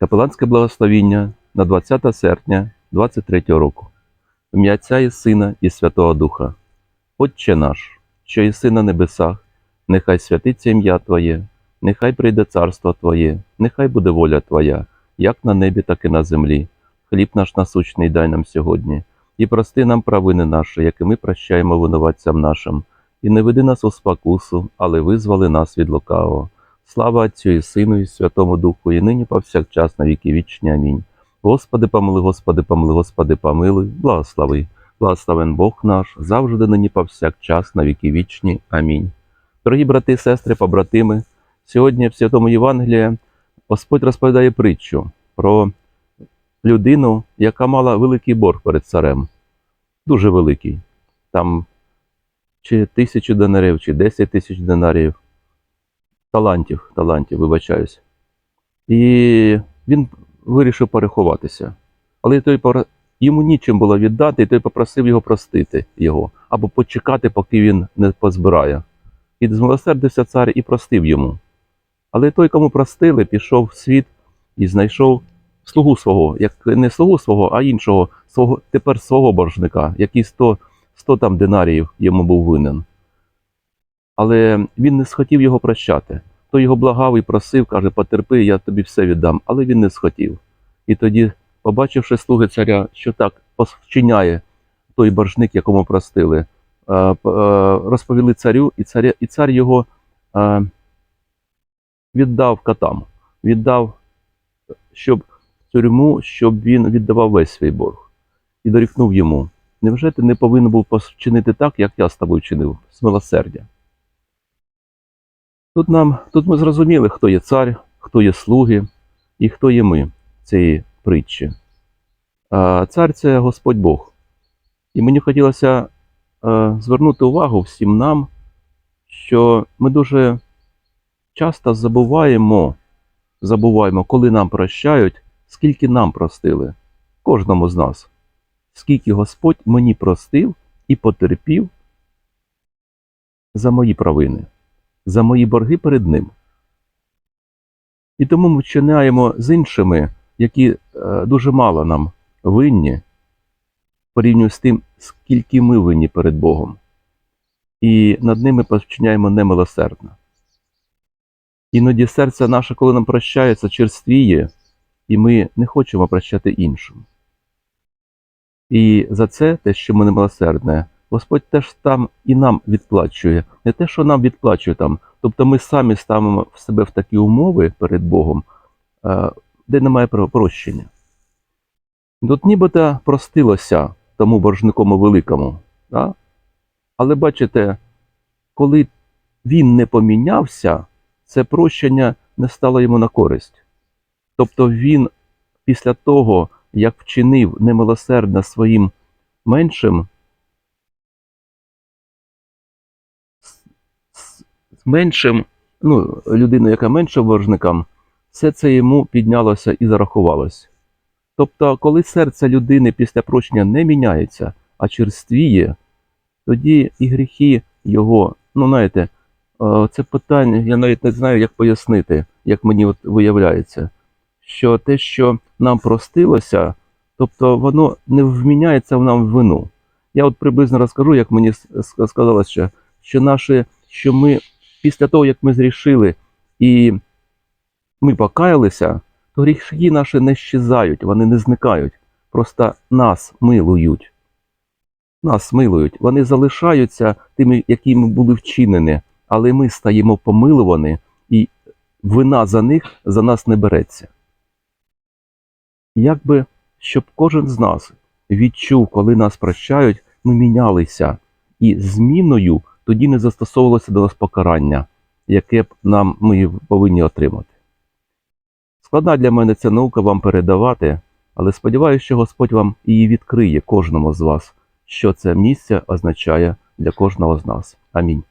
Капеланське благословіння на 20 серпня 23 року. Ім'я Отця і Сина і Святого Духа. Отче наш, що єси на небесах, нехай святиться ім'я Твоє, нехай прийде царство Твоє, нехай буде воля Твоя, як на небі, так і на землі. Хліб наш насущний дай нам сьогодні, і прости нам провини наші, як і ми прощаємо винуватцям нашим, і не веди нас у спокусу, але визволи нас від лукавого. Слава Отцю і Сину, і Святому Духу, і нині повсякчас на віки вічні. Амінь. Господи, помилуй, Господи, помилуй, Господи, помилуй, благослови. Благословен Бог наш, завжди нині повсякчас на віки вічні. Амінь. Дорогі брати сестри, побратими, сьогодні в Святому Євангелії Господь розповідає притчу про людину, яка мала великий борг перед царем. Дуже великий. Там чи тисячу динарів, чи десять тисяч динарів. Талантів, талантів, вибачаюсь. І він вирішив переховатися. Але той пора- йому нічим було віддати, і той попросив його простити його, або почекати, поки він не позбирає. І змилосердився цар і простив йому. Але той, кому простили, пішов в світ і знайшов слугу свого, як не слугу свого, а іншого, свого, тепер свого боржника, який 100, 100 там динаріїв йому був винен. Але він не схотів його прощати. Той його благав і просив, каже, потерпи, я тобі все віддам. Але він не схотів. І тоді, побачивши слуги царя, що так вчиняє той боржник, якому простили, е, е, розповіли царю, і цар, і цар його е, віддав катам, віддав, щоб тюрму, щоб він віддавав весь свій борг. І дорікнув йому: невже ти не повинен був вчинити так, як я з тобою вчинив, з милосердя? Тут нам тут ми зрозуміли, хто є цар, хто є слуги і хто є ми цієї притчі. А, Цар це Господь Бог. І мені хотілося е, звернути увагу всім нам, що ми дуже часто забуваємо, забуваємо, коли нам прощають, скільки нам простили, кожному з нас, скільки Господь мені простив і потерпів за мої провини за мої борги перед ним. І тому ми вчиняємо з іншими, які е, дуже мало нам винні, порівняно з тим, скільки ми винні перед Богом. І над ними вчиняємо немилосердно. Іноді серце наше, коли нам прощається, черствіє, і ми не хочемо прощати іншим. І за це те, що ми немилосердне, Господь теж там і нам відплачує, не те, що нам відплачує там. Тобто ми самі ставимо в себе в такі умови перед Богом, е, де немає прощення. Тут нібито простилося тому боржникому великому. Да? Але бачите, коли він не помінявся, це прощення не стало йому на користь. Тобто він після того, як вчинив немилосердно своїм меншим, меншим, ну, людиною, яка менша боржникам, все це йому піднялося і зарахувалось. Тобто, коли серце людини після прощення не міняється, а черствіє, тоді і гріхи його, ну знаєте, е, це питання, я навіть не знаю, як пояснити, як мені от виявляється, що те, що нам простилося, тобто воно не вміняється в нам в вину. Я от приблизно розкажу, як мені с- с- що, що наші, що ми після того, як ми зрішили і ми покаялися, то гріхи наші не щезають, вони не зникають. Просто нас милують. Нас милують. Вони залишаються тими, якими були вчинені, але ми стаємо помилувані, і вина за них за нас не береться. Якби, щоб кожен з нас відчув, коли нас прощають, ми мінялися, і зміною тоді не застосовувалося до нас покарання, яке б нам ми повинні отримати. Складна для мене ця наука вам передавати, але сподіваюся, що Господь вам її відкриє кожному з вас, що це місце означає для кожного з нас. Амінь.